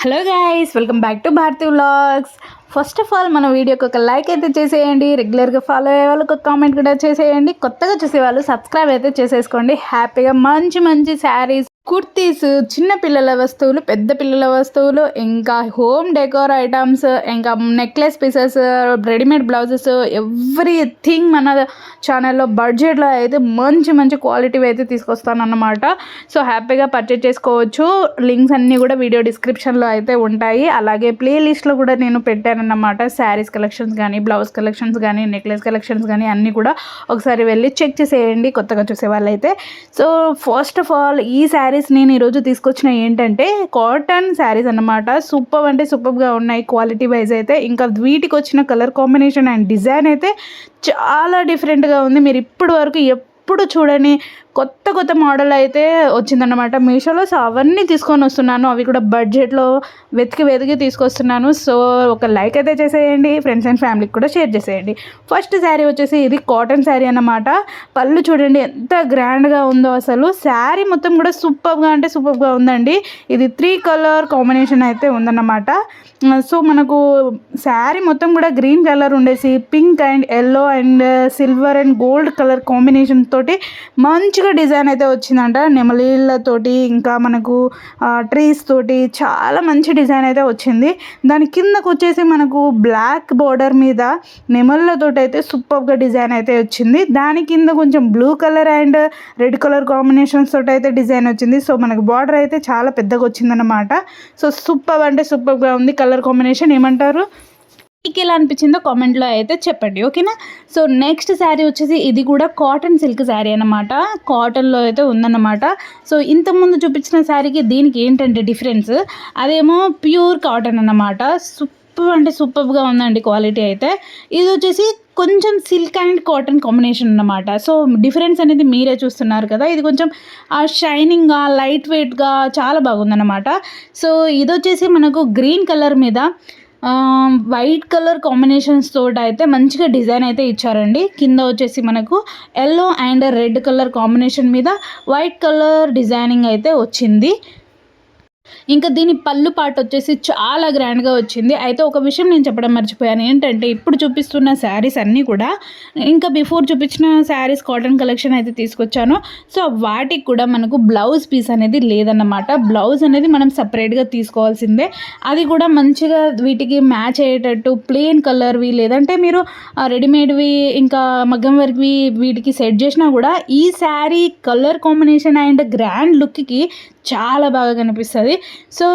Hello guys welcome back to Bharathi vlogs first of all మన వీడియోకి ఒక like అయితే చేసేయండి. రెగ్యులర్గా ఫాలో అయ్యే వాళ్ళకి ఒక కామెంట్ కూడా చేసేయండి. కొత్తగా చూసేవాళ్ళు సబ్స్క్రైబ్ అయితే చేసేసుకోండి. హ్యాపీగా మంచి మంచి శారీస్ కుర్తీస్ చిన్న పిల్లల వస్తువులు పెద్ద పిల్లల వస్తువులు ఇంకా హోమ్ డెకోర్ ఐటమ్స్ ఇంకా necklace pieces readymade blouses everything మన ఛానల్లో బడ్జెట్లో అయితే మంచి మంచి క్వాలిటీ అయితే తీసుకొస్తాను అన్నమాట సో హ్యాపీగా పర్చేజ్ చేసుకోవచ్చు. లింక్స్ అన్నీ కూడా వీడియో డిస్క్రిప్షన్లో అయితే ఉంటాయి. అలాగే ప్లేలిస్ట్లో కూడా నేను పెట్టానన్నమాట. శారీస్ కలెక్షన్స్ కానీ బ్లౌజ్ కలెక్షన్స్ కానీ నెక్లెస్ కలెక్షన్స్ కానీ అన్నీ కూడా ఒకసారి వెళ్ళి చెక్ చేసేయండి కొత్తగా చూసే వాళ్ళైతే సో ఫస్ట్ ఆఫ్ ఆల్ ఈ శారీస్ నేను ఈరోజు తీసుకొచ్చిన ఏంటంటే కాటన్ శారీస్ అన్నమాట. సూపర్ అంటే సూపర్గా ఉన్నాయి. క్వాలిటీ వైజ్ అయితే ఇంకా వీటికి వచ్చిన కలర్ కాంబినేషన్ అండ్ డిజైన్ అయితే చాలా డిఫరెంట్గా ఉంది. మీరు ఇప్పటి వరకు ఎప్పుడు చూడని కొత్త కొత్త మోడల్ అయితే వచ్చిందన్నమాట. మీషోలో సో అవన్నీ తీసుకొని వస్తున్నాను. అవి కూడా బడ్జెట్లో వెతికి వెతికి తీసుకొస్తున్నాను. సో ఒక లైక్ అయితే చేసేయండి. ఫ్రెండ్స్ అండ్ ఫ్యామిలీకి కూడా షేర్ చేసేయండి. ఫస్ట్ శారీ వచ్చేసి ఇది కాటన్ శారీ అన్నమాట. పళ్ళు చూడండి ఎంత గ్రాండ్గా ఉందో అసలు. శారీ మొత్తం కూడా సూపర్గా అంటే సూపర్గా ఉందండి. ఇది త్రీ కలర్ కాంబినేషన్ అయితే ఉందన్నమాట. సో మనకు శారీ మొత్తం కూడా గ్రీన్ కలర్ ఉండేసి pink and yellow and silver and gold colour combination తోటి మంచిగా డిజైన్ అయితే వచ్చిందంట. నెమలీలతోటి ఇంకా మనకు ట్రీస్ తోటి చాలా మంచి డిజైన్ అయితే వచ్చింది. దాని కిందకు వచ్చేసి మనకు బ్లాక్ బోర్డర్ మీద నెమళ్ళతోటి అయితే సూపర్గా డిజైన్ అయితే వచ్చింది. దాని కింద కొంచెం blue colour and red colour combinations తోటి అయితే డిజైన్ వచ్చింది. సో మనకు బార్డర్ అయితే చాలా పెద్దగా వచ్చిందన్నమాట. సో సూపర్ అంటే సూపర్గా ఉంది. కలర్ కాంబినేషన్ ఏమంటారు? మీకు ఎలా అనిపించిందో కామెంట్లో అయితే చెప్పండి ఓకేనా? సో నెక్స్ట్ శారీ వచ్చేసి ఇది కూడా కాటన్ సిల్క్ శారీ అనమాట కాటన్లో అయితే ఉందన్నమాట. సో ఇంతకుముందు చూపించిన శారీకి దీనికి ఏంటంటే డిఫరెన్స్? అదేమో ప్యూర్ కాటన్ అన్నమాట. సూపర్ అంటే సూపర్గా ఉందండి క్వాలిటీ అయితే. ఇది వచ్చేసి కొంచెం సిల్క్ అండ్ కాటన్ కాంబినేషన్ అన్నమాట. సో డిఫరెన్స్ అనేది మీరే చూస్తున్నారు కదా ఇది కొంచెం ఆ షైనింగ్గా లైట్ వెయిట్గా చాలా బాగుందన్నమాట. సో ఇది వచ్చేసి మనకు గ్రీన్ కలర్ మీద వైట్ కలర్ కాంబినేషన్స్ తోటి అయితే మంచిగా డిజైన్ అయితే ఇచ్చారండి. కింద వచ్చేసి మనకు yellow and red colour combination మీద వైట్ కలర్ డిజైనింగ్ అయితే వచ్చింది. ఇంకా దీని పళ్ళు పాట వచ్చేసి చాలా గ్రాండ్గా వచ్చింది. అయితే ఒక విషయం నేను చెప్పడం మర్చిపోయాను. ఏంటంటే ఇప్పుడు చూపిస్తున్న శారీస్ అన్నీ కూడా ఇంకా బిఫోర్ చూపించిన శారీస్ కాటన్ కలెక్షన్ అయితే తీసుకొచ్చాను. సో వాటికి కూడా మనకు బ్లౌజ్ పీస్ అనేది లేదన్నమాట. బ్లౌజ్ అనేది మనం సపరేట్గా తీసుకోవాల్సిందే. అది కూడా మంచిగా వీటికి మ్యాచ్ అయ్యేటట్టు ప్లెయిన్ కలర్వి లేదంటే మీరు రెడీమేడ్వి ఇంకా మగ్గం వర్క్వి వీటికి సెట్ చేసినా కూడా ఈ sari colour combination and grand లుక్కి చాలా బాగా కనిపిస్తుంది. సో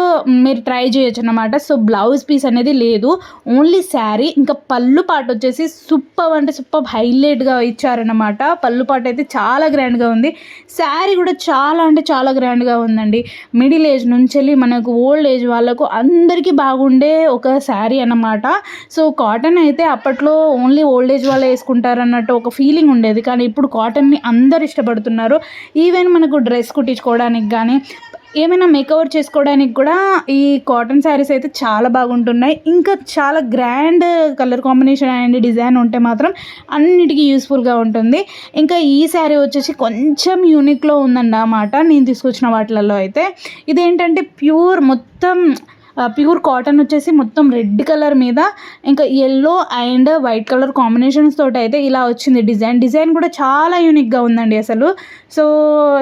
మీరు ట్రై చేయొచ్చు అనమాట సో బ్లౌజ్ పీస్ అనేది లేదు. ఓన్లీ శారీ ఇంకా పళ్ళు పాట వచ్చేసి సూపర్ అంటే సూపర్ హైలైట్గా ఇచ్చారనమాట పళ్ళు పాట అయితే చాలా గ్రాండ్గా ఉంది. శారీ కూడా చాలా అంటే చాలా గ్రాండ్గా ఉందండి. మిడిల్ ఏజ్ నుంచి వెళ్ళి మనకు ఓల్డ్ ఏజ్ వాళ్ళకు అందరికీ బాగుండే ఒక శారీ అన్నమాట. సో కాటన్ అయితే అప్పట్లో ఓన్లీ ఓల్డ్ ఏజ్ వాళ్ళు వేసుకుంటారు అన్నట్టు ఒక ఫీలింగ్ ఉండేది. కానీ ఇప్పుడు కాటన్ని అందరు ఇష్టపడుతున్నారు. ఈవెన్ మనకు డ్రెస్ కుట్టించుకోవడానికి కానీ ఏమైనా మేకవర్ చేసుకోవడానికి కూడా ఈ కాటన్ శారీస్ అయితే చాలా బాగుంటున్నాయి. ఇంకా చాలా grand colour combination and design ఉంటే మాత్రం అన్నిటికీ యూస్ఫుల్గా ఉంటుంది. ఇంకా ఈ శారీ వచ్చేసి కొంచెం యూనిక్లో ఉందన్నమాట. నేను తీసుకొచ్చిన వాటిలలో అయితే. ఇదేంటంటే ప్యూర్ మొత్తం ప్యూర్ కాటన్ వచ్చేసి మొత్తం రెడ్ కలర్ మీద ఇంకా yellow and white colour combinations తోటి అయితే ఇలా వచ్చింది డిజైన్. డిజైన్ కూడా చాలా యూనిక్గా ఉందండి అసలు. సో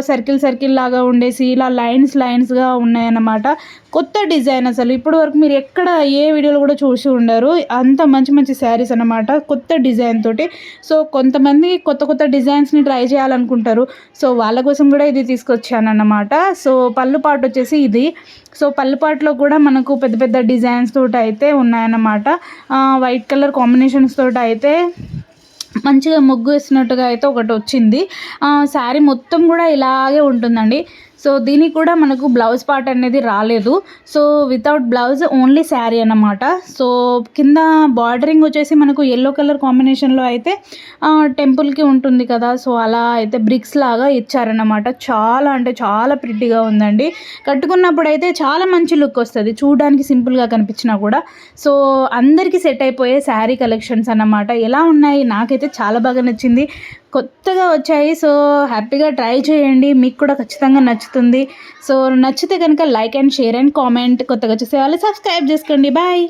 సర్కిల్ సర్కిల్ లాగా ఉండేసి ఇలా లైన్స్ లైన్స్గా ఉన్నాయన్నమాట. కొత్త డిజైన్ అసలు. ఇప్పటి వరకు మీరు ఎక్కడ ఏ వీడియోలో కూడా చూసి ఉండరు. అంత మంచి మంచి శారీస్ అన్నమాట కొత్త డిజైన్ తోటి. సో కొంతమంది కొత్త కొత్త డిజైన్స్ని ట్రై చేయాలనుకుంటారు. సో వాళ్ళ కోసం కూడా ఇది తీసుకొచ్చాను అన్నమాట సో పళ్ళు పాటు వచ్చేసి ఇది. సో పళ్ళు పాటలో కూడా మనం మనకు పెద్ద పెద్ద డిజైన్స్ తోటి అయితే ఉన్నాయన్నమాట. వైట్ కలర్ కాంబినేషన్స్ తోటి అయితే మంచిగా ముగ్గు వేసినట్టుగా అయితే ఒకటి వచ్చింది. శారీ మొత్తం కూడా ఇలాగే ఉంటుందండి. సో దీనికి కూడా మనకు బ్లౌజ్ పార్ట్ అనేది రాలేదు. So without blouse only sari అన్నమాట. సో కింద బార్డరింగ్ వచ్చేసి మనకు ఎల్లో కలర్ కాంబినేషన్లో అయితే టెంపుల్కి ఉంటుంది కదా. సో అలా అయితే బ్రిక్స్ లాగా ఇచ్చారన్నమాట. చాలా అంటే చాలా ప్రిట్టిగా ఉందండి. కట్టుకున్నప్పుడు అయితే చాలా మంచి లుక్ వస్తుంది. చూడడానికి సింపుల్గా కనిపించినా కూడా. సో అందరికీ సెట్ అయిపోయే శారీ కలెక్షన్స్ అన్నమాట. ఎలా ఉన్నాయి? నాకైతే చాలా బాగా నచ్చింది. కొత్తగా వచ్చాయి. సో హ్యాపీగా ట్రై చేయండి. మీకు కూడా ఖచ్చితంగా నచ్చుతుంది. సో నచ్చితే కనుక like and share and comment కొత్తగా చూసే వాళ్ళు సబ్స్క్రైబ్ చేసుకోండి. బాయ్.